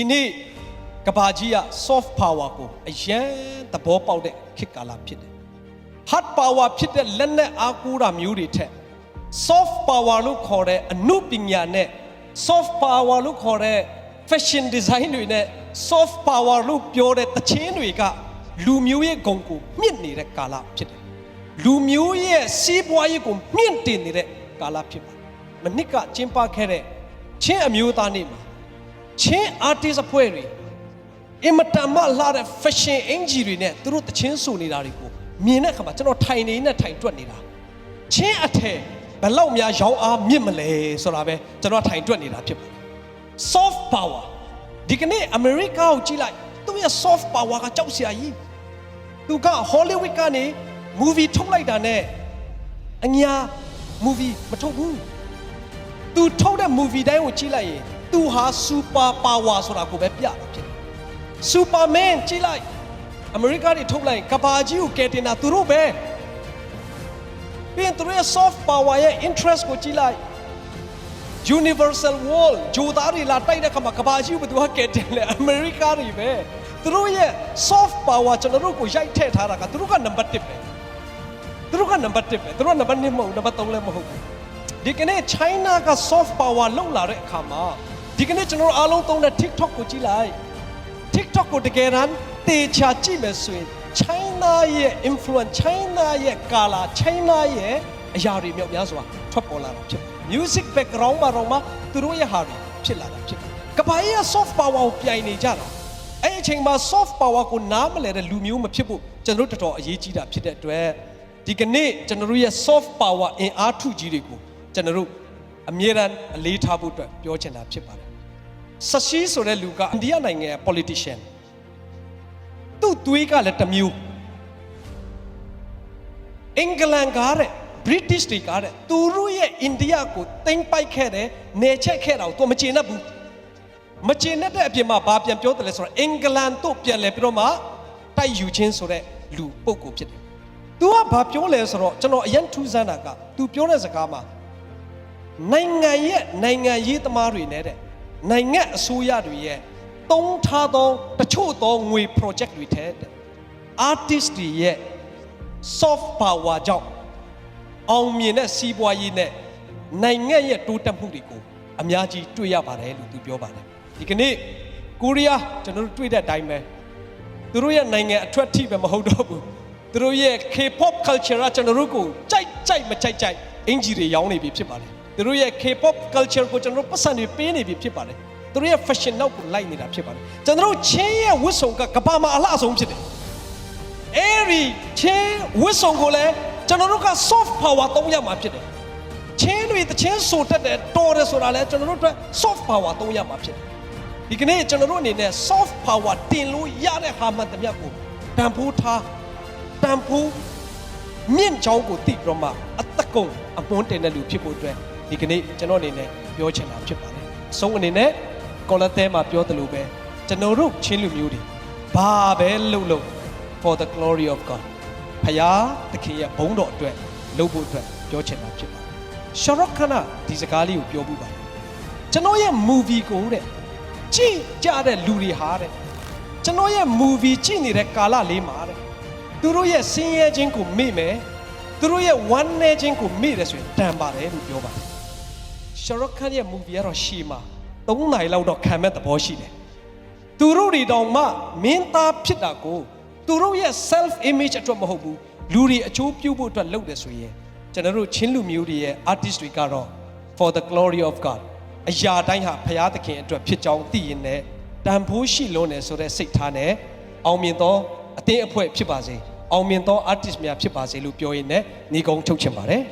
ဒီနေ့ကဘာကြီးက soft power ကိုအရန်သဘောပေါက်တဲ့ခေတ်ကာလဖြစ်တယ် hard power ဖြစ်တဲ့လက်နက်အားကိုးတာမျိုးတွေထက် soft power လို့ခေါ်တဲ့အမှုပညာနဲ့ soft power လို့ခေါ်တဲ့ fashion design တွေနဲ့ soft power လို့ပြောတဲ့တခြင်းတွေကလူမျိုးရဲ့ဂုဏ်ကိုမြင့်နေတဲ့ကာလဖြစ်တယ်လူမျိုးရဲ့စီးပွားရေးကိုမြင့်တင်နေတဲ့ကာလဖြစ်ပါတယ်မနစ်ကကျင်းပခဲ့တဲ့ချင်းအမျိုးသားနေ့မှာ ချင်း artist အဖွဲ့တွေအင်မတန်မှလှတဲ့ fashion အင်ဂျီတွေနဲ့သူတို့တချင်းဆိုနေတာတွေကိုမြင်တဲ့အခါမှာကျွန်တော်ထိုင်နေနဲ့ထိုင်တွက်နေတာချင်းအထည်ဘယ်လောက်များရောင်းအားမြင့်မလဲဆိုတာပဲကျွန်တော်ထိုင်တွက်နေတာဖြစ်ပါတယ် soft power ဒီကနေ့အမေရိကကိုကြည့်လိုက်သူရဲ့ soft power ကကြောက်စရာကြီးသူက Hollywood ကနေ movie ထုတ်လိုက်တာနဲ့အညာ movie မထုတ်ဘူး तू ထုတ်တဲ့ movie တိုင်းကိုကြည့်လိုက်ရင် तू ဟာ super power ဆိုတာကိုပဲပြတာဖြစ်တယ် Superman ကြည့်လိုက်အမေရိကတွေထုတ်လိုက်ကဘာကြီးကိုကယ်တင်တာသူတို့ပဲပြီးရင်သူတို့ရဲ့ soft power ရဲ့ interest ကိုကြည့်လိုက် Universal Wall ဂျိုသားတွေလာတိုက်တဲ့ခါမှာကဘာကြီးကိုဘယ်သူကကယ်တင်လဲအမေရိကတွေပဲသူတို့ရဲ့ soft power ကျွန်တော်တို့ကိုရိုက်ထည့်ထားတာကသူတို့ကနံပါတ်1ပဲသူတို့ကနံပါတ်1ပဲသူတို့ကနံပါတ်2မဟုတ်ဘူးနံပါတ်3လည်းမဟုတ်ဘူး ဒီကနေ့ China က soft power လောက်လာတဲ့အခါမှာဒီကနေ့ကျွန်တော်တို့အားလုံးသုံးတဲ့ TikTok ကိုကြည့်လိုက် TikTok ကိုတကယ်တမ်းတေချာကြည့်မယ်ဆိုရင် China ရဲ့ influence China ရဲ့ color China ရဲ့အရာတွေမြောက်များစွာထွက်ပေါ်လာတာဖြစ်တယ် music background မှာတော့မှသူတို့ရဲ့ဟာတွေဖြစ်လာတာဖြစ်တယ်ကမ္ဘာရဲ့ soft power ကိုပြိုင်နေကြတာအဲ့ဒီအချိန်မှာ soft power ကိုနားမလည်တဲ့လူမျိုးမဖြစ်ဖို့ကျွန်တော်တို့တော်တော်အရေးကြီးတာဖြစ်တဲ့အတွက်ဒီကနေ့ကျွန်တော်တို့ရဲ့ soft power အင်အားထုကြီးတွေကို ကျွန်တော်တို့အမြဲတမ်းအလေးထားဖို့အတွက်ပြောချင်တာဖြစ်ပါတယ်ဆရှိဆိုတဲ့လူကအိန္ဒိယနိုင်ငံရဲ့ politician သူ့သွေးကလည်းတစ်မျိုးအင်္ဂလန်ကားတဲ့ British တွေကားတဲ့သူတို့ရဲ့အိန္ဒိယကိုတင်ပိုက်ခဲ့တယ်နေချက်ခဲ့တာကိုသူမကျေနပ်ဘူးမကျေနပ်တဲ့အပြင်မှာဘာပြန်ပြောတယ်လဲဆိုတော့အင်္ဂလန်တို့ပြန်လဲပြီးတော့မှတိုက်ယူခြင်းဆိုတဲ့လူပုဂ္ဂိုလ်ဖြစ်တယ်။ तू ကဘာပြောလဲဆိုတော့ကျွန်တော်အရင်ထူးဆန်းတာက तू ပြောတဲ့စကားမှာ နိုင်ငံရဲ့နိုင်ငံရေးသမားတွေနဲ့တဲ့နိုင်ငံအစိုးရတွေရဲ့တုံးထားသောတချို့သောငွေ project တွေထဲတဲ့ artist တွေရဲ့ soft power ကြောင့်အောင်မြင်တဲ့စီးပွားရေးနဲ့နိုင်ငံရဲ့တိုးတက်မှုတွေကိုအများကြီးတွေ့ရပါတယ်လို့သူပြောပါတယ်ဒီကနေ့ကိုရီးယားကျွန်တော်တို့တွေ့တဲ့အတိုင်းပဲသူတို့ရဲ့နိုင်ငံအထွတ်ထိပဲမဟုတ်တော့ဘူးသူတို့ရဲ့ K-pop culture ကကျွန်တော်တို့ကိုကြိုက်ကြိုက်မကြိုက်ကြိုက်အင်ဂျီတွေရောင်းနေပြီဖြစ်ပါတယ် သူတို့ရဲ့ K-pop culture ကိုကျွန်တော်တို့ပတ်စံတွေပေးနေပြီဖြစ်ပါတယ်သူတို့ရဲ့ fashion နောက်ကိုလိုက်နေတာဖြစ်ပါတယ်ကျွန်တော်တို့ချင်းရဲ့ဝတ်စုံကကမ္ဘာမှာအလှဆုံးဖြစ်တယ်အဲ့ဒီချင်းဝစ်စုံကိုလည်းကျွန်တော်တို့က soft power သုံးရမှာဖြစ်တယ်ချင်းတွေတချင်းဆိုတတ်တယ်တော်တယ်ဆိုတာလည်းကျွန်တော်တို့အတွက် soft power သုံးရမှာဖြစ်တယ်ဒီကနေ့ကျွန်တော်တို့အနေနဲ့ soft power တင်လို့ရတဲ့ဟာမှန်တမျှကိုတန်ဖိုးထားတန်ဖိုးမြင့်ချောင်းကိုတိပြီးတော့မှအသက်ကုန်အမွန်းတင်တဲ့လူဖြစ်ဖို့အတွက် ဒီကနေ့ကျွန်တော်အနေနဲ့ပြောချင်တာဖြစ်ပါတယ်အဆုံးအနေနဲ့ကောလသဲမှာပြောသလိုပဲကျွန်တော်တို့ချင်းလူမျိုးတွေဘာပဲလုပ်လို့ for the glory of God ဖယားသခင်ရဲ့ဘုန်းတော်အတွက်လုပ်ဖို့အတွက်ပြောချင်တာဖြစ်ပါတယ်ရှရော့ခနာဒီစကားလေးကိုပြောပြပါတယ်ကျွန်တော်ရဲ့ movie ကိုတဲ့ကြည့်ကြတဲ့လူတွေဟာတဲ့ကျွန်တော်ရဲ့ movie ကြည့်နေတဲ့ကာလလေးမှာတဲ့သူတို့ရဲ့ဆင်းရဲခြင်းကိုမေ့မယ်သူတို့ရဲ့ဝမ်းနည်းခြင်းကိုမေ့တယ်ဆိုရင်တန်ပါတယ်လို့ပြောပါတယ် ရှရော့ခန်ရဲ့ movie ကတော့ရှီမှာ3နိုင်လောက်တော့ခံမဲ့သဘောရှိတယ်သူတို့တွေတောင်မှမင်းသားဖြစ်တာကိုသူတို့ရဲ့ self image အတွက်မဟုတ်ဘူးလူတွေအချိုးပြုဖို့အတွက်လုပ်တယ်ဆိုရင်ကျွန်တော်တို့ချင်းလူမျိုးတွေရဲ့ artist တွေကတော့ for the glory of God အရာတိုင်းဟာဖရာသခင်အတွက်ဖြစ်ကြောင်းသိရင်လည်းတန်ဖိုးရှိလွန်းတယ်ဆိုတဲ့စိတ်ထားနဲ့အောင်မြင်သောအသင်းအဖွဲ့ဖြစ်ပါစေအောင်မြင်သော artist များဖြစ်ပါစေလို့ပြောရင်းနဲ့ညီကုန်းချုပ်ချင်ပါတယ်